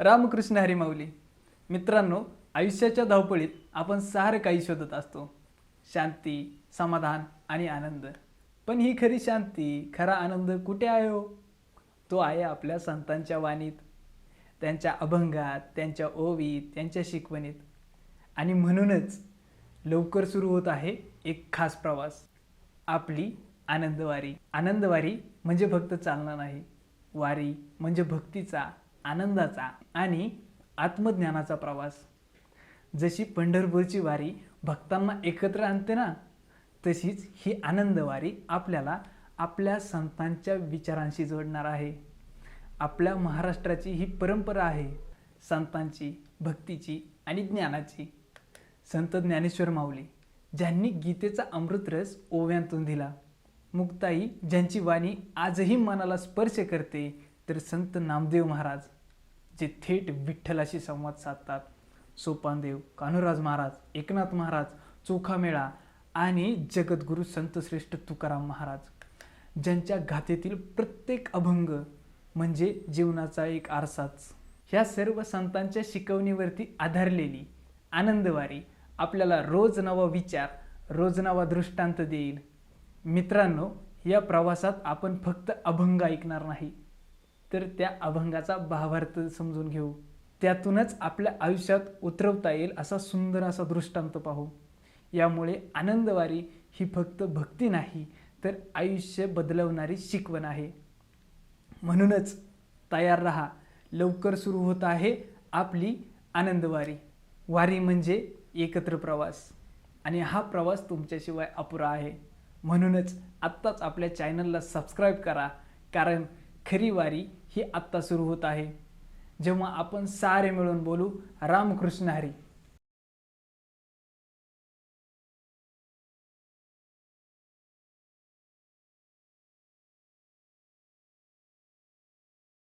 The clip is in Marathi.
रामकृष्ण हरिमाऊली. मित्रांनो आयुष्याच्या धावपळीत आपण सारं काही शोधत असतो. शांती समाधान आणि आनंद. पण ही खरी शांती खरा आनंद कुठे आहे हो? तो आहे आपल्या संतांच्या वाणीत. त्यांच्या अभंगात त्यांच्या ओवीत त्यांच्या शिकवणीत. आणि म्हणूनच लवकर सुरू होत आहे एक खास प्रवास. आपली आनंदवारी. आनंदवारी म्हणजे फक्त चालणार नाही. वारी म्हणजे भक्तीचा आनंदाचा आणि आत्मज्ञानाचा प्रवास. जशी पंढरपूरची वारी भक्तांना एकत्र आणते ना तशीच ही आनंदवारी आपल्याला आपल्या संतांच्या विचारांशी जोडणार आहे. आपल्या महाराष्ट्राची ही परंपरा आहे संतांची भक्तीची आणि ज्ञानाची. संत ज्ञानेश्वर माऊली ज्यांनी गीतेचा अमृतरस ओव्यांतून दिला. मुक्ताई ज्यांची वाणी आजही मनाला स्पर्श करते तर संत नामदेव महाराज जे थेट विठ्ठलाशी संवाद साधतात. सोपानदेव कान्होराज महाराज एकनाथ महाराज चोखामेळा आणि जगद्गुरू संतश्रेष्ठ तुकाराम महाराज. ज्यांच्या गाथेतील प्रत्येक अभंग म्हणजे जीवनाचा एक आरसाच. ह्या सर्व संतांच्या शिकवणीवरती आधारलेली आनंदवारी आपल्याला रोज नवा विचार रोज नवा दृष्टांत देईल. मित्रांनो या प्रवासात आपण फक्त अभंग ऐकणार नाही. तर त्या अभंगाचा भावार्थ समजून घेऊ. त्यातूनच आपल्या आयुष्यात उतरवता येईल असा सुंदर असा दृष्टांत पाहू. यामुळे आनंदवारी ही फक्त भक्ती नाही तर आयुष्य बदलवणारी शिकवण आहे. म्हणूनच तयार रहा लवकर सुरू होत आहे आपली आनंदवारी. वारी म्हणजे एकत्र प्रवास आणि हा प्रवास तुमच्याशिवाय अपुरा आहे. म्हणूनच आत्ताच आपल्या चॅनलला सबस्क्राईब करा कारण खरी वारी ही आत्ता सुरू होत आहे. जेव्हा आपण सारे मिळून बोलू रामकृष्ण हरी.